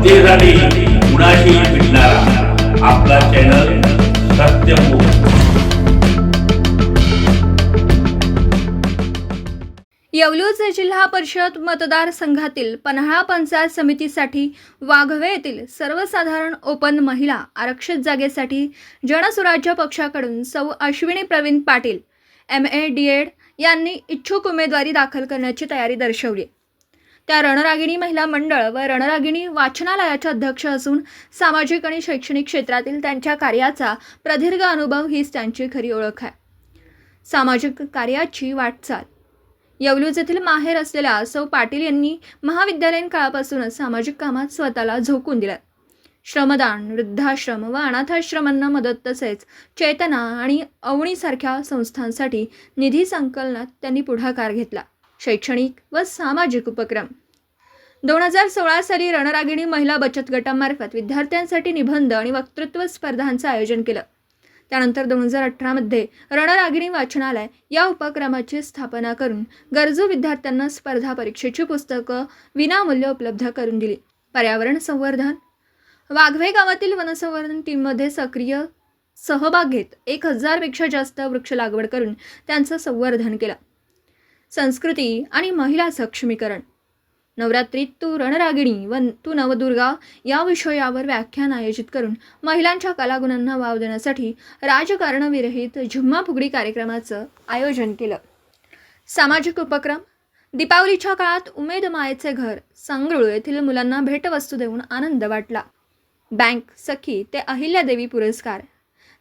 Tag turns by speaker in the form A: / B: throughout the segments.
A: जनतेसाठी कुणाशी भेटणारा आपला चॅनल सत्यमुख
B: येवलूज जिल्हा परिषद मतदारसंघातील पन्हाळा पंचायत समितीसाठी वाघवे येथील सर्वसाधारण ओपन महिला आरक्षित जागेसाठी जनसुराज्य पक्षाकडून सौ Ashwini Pravin Patil M A D Ed यांनी इच्छुक उमेदवारी दाखल करण्याची तयारी दर्शवली. त्या रणरागिणी महिला मंडळ व रणरागिणी वाचनालयाच्या अध्यक्ष असून सामाजिक आणि शैक्षणिक क्षेत्रातील त्यांच्या कार्याचा प्रदीर्घ अनुभव हीच त्यांची खरी ओळख आहे. सामाजिक कार्याची वाटचाल. येवलूज येथील माहेर असलेल्या सौ पाटील यांनी महाविद्यालयीन काळापासूनच सामाजिक कामात स्वतःला झोकून दिलं. श्रमदान वृद्धाश्रम व अनाथाश्रमांना मदत तसेच चेतना आणि अवणीसारख्या संस्थांसाठी निधी संकलनात त्यांनी पुढाकार घेतला. शैक्षणिक व सामाजिक उपक्रम. दोन हजार सोळा साली रणरागिणी महिला बचत गटामार्फत विद्यार्थ्यांसाठी निबंध आणि वक्तृत्व स्पर्धांचं आयोजन केलं. त्यानंतर दोन हजार अठरामध्ये रणरागिणी वाचनालय या उपक्रमाची स्थापना करून गरजू विद्यार्थ्यांना स्पर्धा परीक्षेची पुस्तकं विनामूल्य उपलब्ध करून दिली. पर्यावरण संवर्धन. वाघवे गावातील वनसंवर्धन टीममध्ये सक्रिय सहभाग घेत एक हजारपेक्षा जास्त वृक्ष लागवड करून त्यांचं संवर्धन केलं. संस्कृती आणि महिला सक्षमीकरण. नवरात्रीत तू रणरागिणी व तू नवदुर्गा या विषयावर व्याख्यान आयोजित करून महिलांच्या कलागुणांना वाव देण्यासाठी राजकारणविरहित झुम्मा फुगडी कार्यक्रमाचं आयोजन केलं. सामाजिक उपक्रम दीपावलीच्या काळात उमेद मायेचे घर सांगरुळ येथील मुलांना भेटवस्तू देऊन आनंद वाटला. बँक सखी ते अहिल्यादेवी पुरस्कार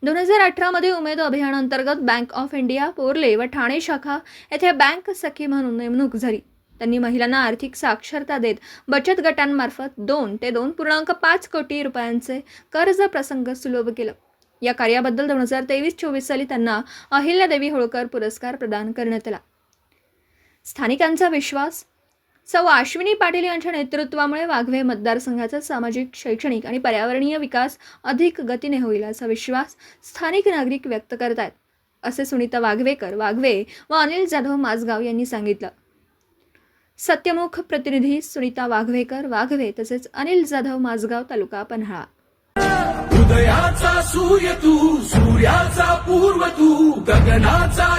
B: दोन हजार अठरामध्ये उमेद अभियानांतर्गत बँक ऑफ इंडिया पोर्ले व ठाणे शाखा येथे बँक सखी म्हणून नेमणूक झाली. त्यांनी महिलांना आर्थिक साक्षरता देत बचत गटांमार्फत दोन ते दोन पूर्णांक पाच कोटी रुपयांचे कर्ज प्रसंग सुलभ केलं. या कार्याबद्दल दोन हजार तेवीस चोवीस साली त्यांना अहिल्यादेवी होळकर पुरस्कार प्रदान करण्यात आला. स्थानिकांचा विश्वास सौ अश्विनी पाटील यांच्या नेतृत्वामुळे वाघवे मतदारसंघाचा सामाजिक शैक्षणिक आणि पर्यावरणीय विकास अधिक गतीने होईल असा विश्वास स्थानिक नागरिक व्यक्त करत आहेत असे सुनीता वाघवेकर वाघवे व अनिल जाधव माझगाव यांनी सांगितलं. सत्यमुख प्रतिनिधी सुनीता वाघवेकर वाघवे तसेच अनिल जाधव माझगाव तालुका पन्हाळा.
C: उदयाचा सूर्य तू सूर्याचा पूर्व तू गगनाचा